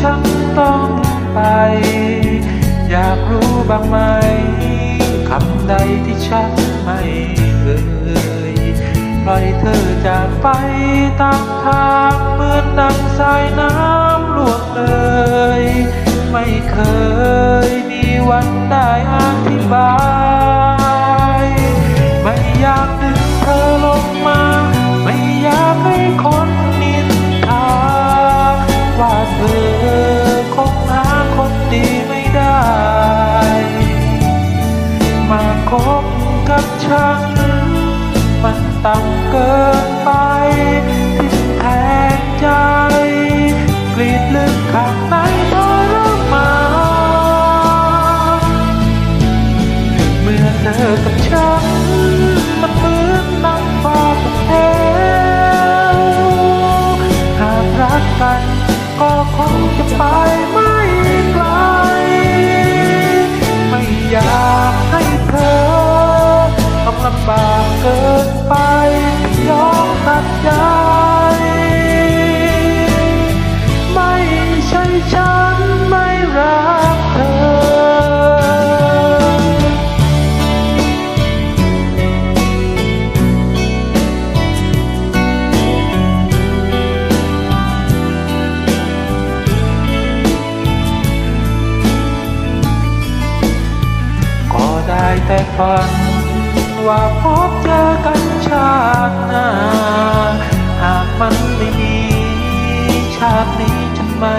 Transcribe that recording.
ฉันต้องไป อยากรู้บ้างไหมคำใดที่ฉันไม่เคยปล่อยเธอจากไปตามทางเมื่อ ธอคงหาคนดีไม่ได้ มาคบกับฉัน มันต่ำเกิน แต่ฝัน ว่าพบเจอกันชาติหน้า หากมันไม่มี ชาตินี้ฉันไม่